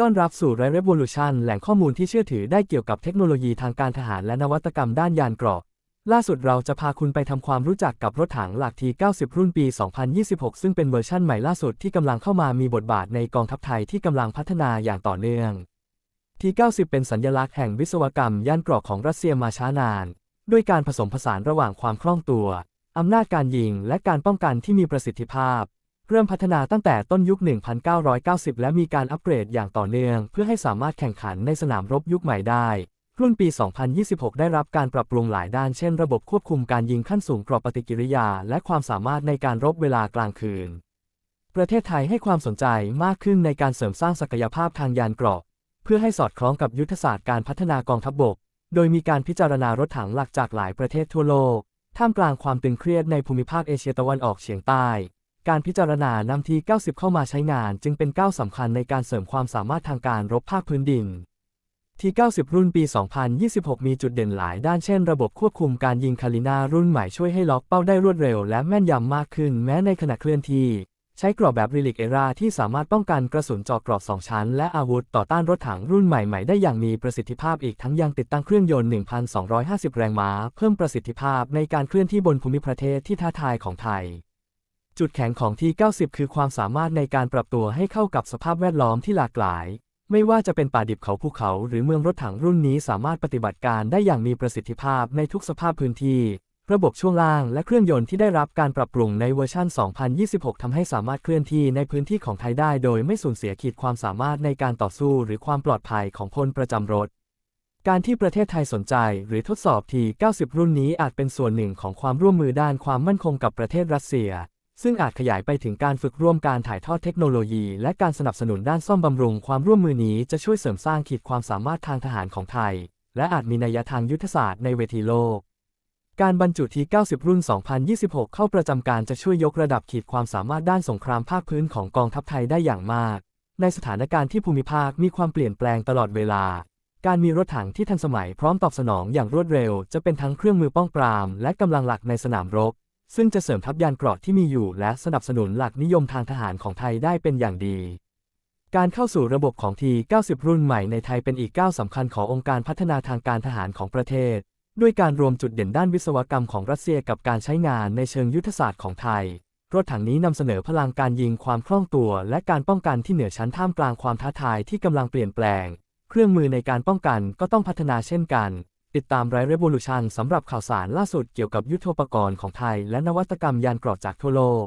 ต้อนรับสู่ไรเร v o l u t i o n แหล่งข้อมูลที่เชื่อถือได้เกี่ยวกับเทคโนโลยีทางการทหารและนวัตกรรมด้านยานเกราะ ล่าสุดเราจะพาคุณไปทำความรู้จักกับรถถังหลักที 90 รุ่นปี 2026 ซึ่งเป็นเวอร์ชั่นใหม่ล่าสุดที่กำลังเข้ามามีบทบาทในกองทัพไทยที่กำลังพัฒนาอย่างต่อเนื่อง ที 90 เป็นสัญลักษณ์แห่งวิศวกรรมยานเกราะของรัสเซียมาช้านาน ด้วยการผสมผสานระหว่างความคล่องตัวอำนาจการยิงและการป้องกันที่มีประสิทธิภาพ เริ่มพัฒนาตั้งแต่ต้นยุค 1990 และมีการอัปเกรดอย่างต่อเนื่อง เพื่อให้สามารถแข่งขันในสนามรบยุคใหม่ได้ รุ่นปี 2026 ได้รับการปรับปรุงหลายด้าน เช่น ระบบควบคุมการยิงขั้นสูงกรอบปฏิกิริยา และความสามารถในการรบเวลากลางคืน ประเทศไทยให้ความสนใจมากขึ้นในการเสริมสร้างศักยภาพทางยานเกราะ เพื่อให้สอดคล้องกับยุทธศาสตร์การพัฒนากองทัพบบก โดยมีการพิจารณารถถังหลักจากหลายประเทศทั่วโลก ท่ามกลางความตึงเครียดในภูมิภาคเอเชียตะวันออกเฉียงใต้ การพิจารณานำที 90 เข้ามาใช้งานจึงเป็นก้าวสำคัญในการเสริมความสามารถทางการรบภาคพื้นดิน ที 90 รุ่นปี 2026 มีจุดเด่นหลายด้านเช่นระบบควบคุมการยิงคาลินารุ่นใหม่ช่วยให้ล็อกเป้าได้รวดเร็วและแม่นยำมากขึ้นแม้ในขณะเคลื่อนที่ ใช้กรอบแบบรีลิกเอราที่สามารถป้องกันกระสุนเจาะกรอบ 2 ชั้น และอาวุธต่อต้านรถถังรุ่นใหม่ ๆ ได้อย่างมีประสิทธิภาพอีกทั้งยังติดตั้งเครื่องยนต์ 1,250 แรงม้า เพิ่มประสิทธิภาพในการเคลื่อนที่บนภูมิประเทศที่ท้าทายของไทย จุดแข็งของที90 คือความสามารถในการปรับตัวให้เข้ากับสภาพแวดล้อมที่หลากหลาย ไม่ว่าจะเป็นป่าดิบเขาภูเขา หรือเมืองรถถังรุ่นนี้สามารถปฏิบัติการได้อย่างมีประสิทธิภาพในทุกสภาพพื้นที่ ระบบช่วงล่างและเครื่องยนต์ที่ได้รับการปรับปรุงในเวอร์ชัน 2026 ทำให้สามารถเคลื่อนที่ในพื้นที่ของไทยได้ โดยไม่สูญเสียขีดความสามารถในการต่อสู้หรือความปลอดภัยของพลประจำรถการที่ประเทศไทยสนใจหรือทดสอบที 90 รุ่นนี้อาจเป็นส่วนหนึ่งของความร่วมมือด้านความมั่นคงกับประเทศรัสเซีย ซึ่งอาจขยายไปถึงการฝึกร่วมการถ่ายทอดเทคโนโลยี และการสนับสนุนด้านซ่อมบำรุง ความร่วมมือนี้จะช่วยเสริมสร้างขีดความสามารถทางทหารของไทย และอาจมีนัยทางยุทธศาสตร์ในเวทีโลก การบรรจุที90 รุ่น 2026 เข้าประจำการจะช่วยยกระดับขีดความสามารถด้านสงครามภาคพื้นของกองทัพไทยได้อย่างมาก ในสถานการณ์ที่ภูมิภาคมีความเปลี่ยนแปลงตลอดเวลา การมีรถถังที่ทันสมัยพร้อมตอบสนองอย่างรวดเร็ว จะเป็นทั้งเครื่องมือป้องปราม และกำลังหลักในสนามรบ ซึ่งจะเสริมทัพยานเกราะที่มีอยู่และสนับสนุนหลักนิยมทางทหารของไทยได้เป็นอย่างดี การเข้าสู่ระบบของที 90 รุ่นใหม่ในไทยเป็นอีกก้าวสำคัญขององค์การพัฒนาทางการทหารของประเทศ ด้วยการรวมจุดเด่นด้านวิศวกรรมของรัสเซียกับการใช้งานในเชิงยุทธศาสตร์ของไทย รถถังนี้นำเสนอพลังการยิงความคล่องตัว และการป้องกันที่เหนือชั้นท่ามกลางความท้าทายที่กำลังเปลี่ยนแปลง เครื่องมือในการป้องกันก็ต้องพัฒนาเช่นกัน ติดตามไรเรบูลูชันสำหรับข่าวสารล่าสุดเกี่ยวกับยุทโธปกรณ์ของไทย และนวัตกรรมยานเกราะจากทั่วโลก